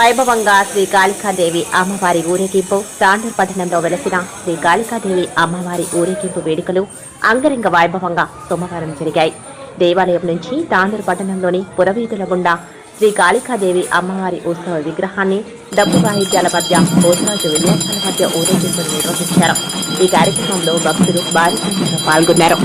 వైభవంగా శ్రీ కాళికాదేవి అమ్మవారి ఊరేగింపు తాండూర్ పట్టణంలో వెలసిన శ్రీ కాళికాదేవి అమ్మవారి ఊరేగింపు వేడుకలు అంగరంగ వైభవంగా సోమవారం జరిగాయి. దేవాలయం నుంచి తాండూర్ పట్టణంలోని పురవీధుల గుండా శ్రీ కాళికాదేవి అమ్మవారి ఉత్సవ విగ్రహాన్ని డబ్బు వాయిద్యాల మధ్య భోజరాజు విన్యాసాల మధ్య ఊరేగింపును నిర్వహించారు. ఈ కార్యక్రమంలో భక్తులు భారీ సంఖ్యలో పాల్గొన్నారు.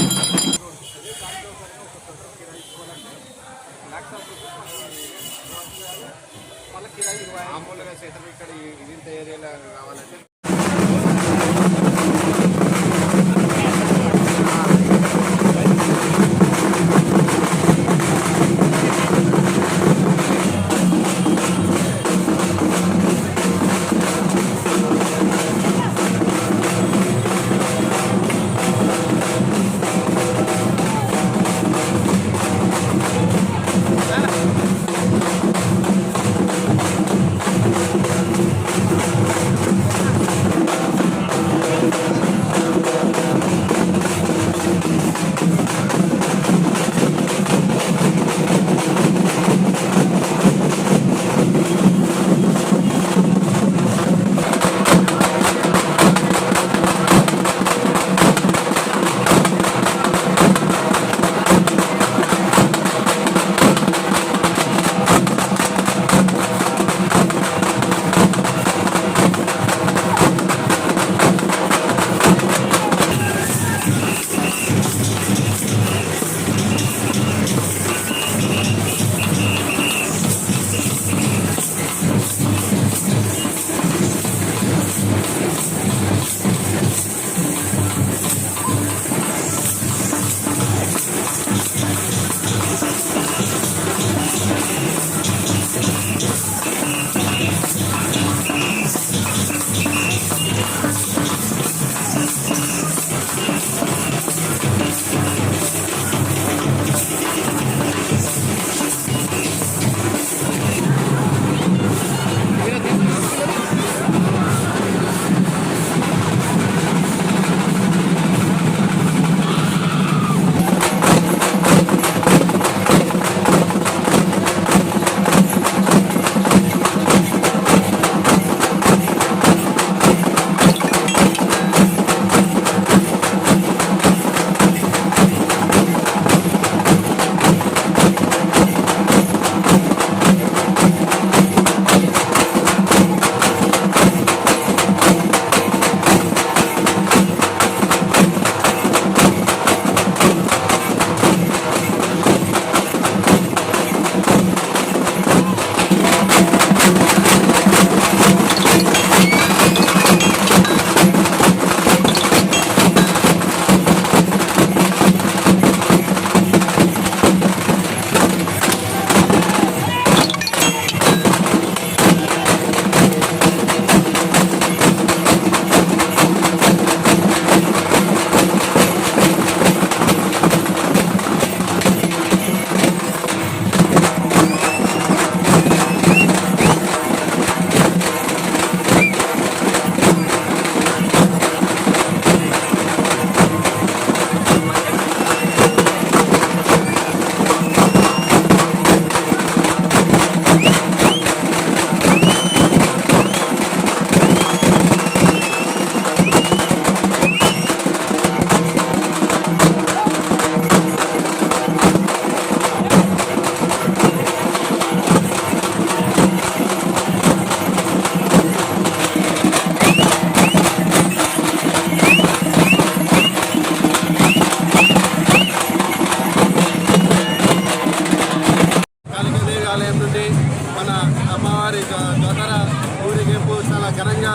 రేపు చాలా ఘనంగా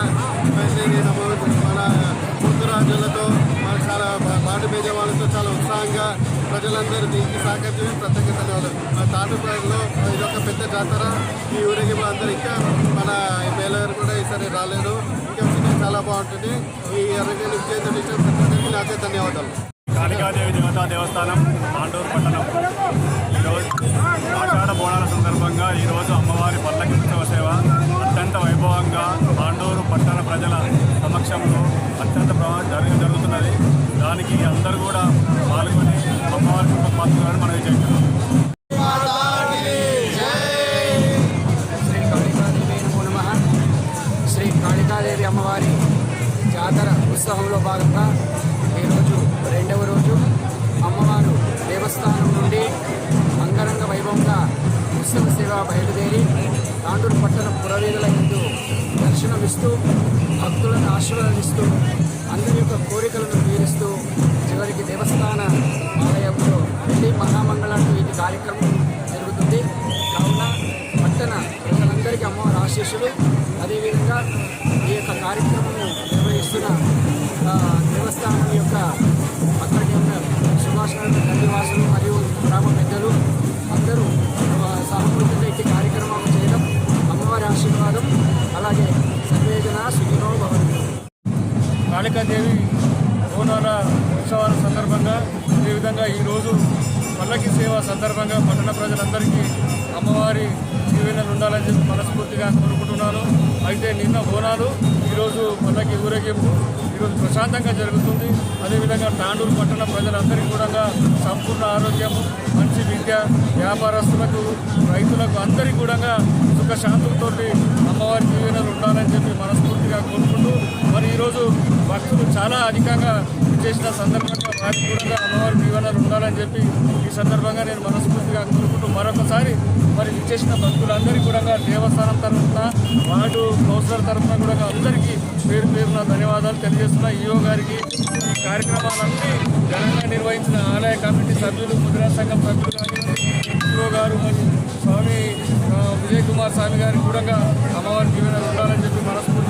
మన ముద్దురాజులతో మన చాలా బా- బాటు వాళ్ళతో చాలా ఉత్సాహంగా ప్రజలందరూ దీనికి సహకరించడం ప్రత్యేక ధన్యవాదాలు మన తాటుపల్లిలో ఇది ఒక పెద్ద జాతర. ఈ ఊరేగింపు అందరూ ఇంకా మన మేలగారు కూడా ఈసారి రాలేదు. ఇంకా చాలా బాగుంటుంది. ఈ ఎర్రగడ్డ విజయ ప్రతి నాకే ధన్యవాదాలు. కాళికాదేవి దేవతా దేవస్థానం ఆండూరు పట్టణం. ఆషాఢ బోనాల సందర్భంగా ఈరోజు అమ్మవారి పల్లకి సేవ అత్యంత వైభవంగా పాండూరు పట్టణ ప్రజల సమక్షంలో అత్యంత జరుగు జరుగుతున్నది. దానికి అందరూ కూడా పాల్గొని అమ్మవారి పాల్గొనాలని మనవి చేస్తున్నాం శ్రీ కాళికాదేవి అమ్మవారి జాతర ఉత్సవంలో భాగంగా ఈరోజు రెండవ రోజు అమ్మవారు దేవస్థానం నుండి ఉత్సవ సేవ బయలుదేరి తాండూరు పట్టణ పురవీధుల ఎందు దర్శనమిస్తూ భక్తులను ఆశీర్వదిస్తూ అందరి యొక్క కోరికలను తీరుస్తూ చివరికి దేవస్థాన ఆలయంలో వెళ్ళి మహామంగళానికి ఇది కార్యక్రమం జరుగుతుంది. కావున పట్టణ ప్రజలందరికీ అమ్మవారి ఆశీస్సులు. అదేవిధంగా ఈ యొక్క కార్యక్రమం నిర్వహిస్తున్న దేవస్థానం యొక్క సందర్భంగా అదేవిధంగా ఈరోజు పల్లకి సేవ సందర్భంగా పట్టణ ప్రజలందరికీ అమ్మవారి దీవెనలు ఉండాలని చెప్పి మనస్ఫూర్తిగా కోరుకుంటున్నాను. అయితే నిన్న బోనాలు ఈరోజు పల్లకి ఊరేగింపు ఈరోజు ప్రశాంతంగా జరుగుతుంది. అదేవిధంగా తాండూరు పట్టణ ప్రజలందరికీ కూడా సంపూర్ణ ఆరోగ్యం మంచి విద్య వ్యాపారస్తులకు రైతులకు అందరికీ కూడా సుఖశాంతులతో అమ్మవారి దీవెనలు ఉండాలని చెప్పి మనస్ఫూర్తి మనస్ఫూర్తిగా కోరుకుంటూ మరి ఈరోజు భక్తులు చాలా అధికంగా చేసిన సందర్భంగా వారికి కూడా అమ్మవారి దీవెనలు ఉండాలని చెప్పి ఈ సందర్భంగా నేను మనస్ఫూర్తిగా కోరుకుంటూ మరొకసారి మరి ఇచ్చేసిన భక్తులందరికీ కూడా దేవస్థానం తరఫున వార్డు కౌన్సిలర్ తరఫున కూడా అందరికీ పేరు పేరున ధన్యవాదాలు తెలియజేస్తున్న. ఈఓ గారికి ఈ కార్యక్రమాలన్నీ ఘనంగా నిర్వహించిన ఆలయ కమిటీ సభ్యులు ముద్రా సంఘం సభ్యులు ఈఓ గారు మరియు స్వామి విజయ్ కుమార్ స్వామి గారికి కూడా అమ్మవారికి వెళ్ళర్ ఉండాలని చెప్పి మనస్ఫూర్తి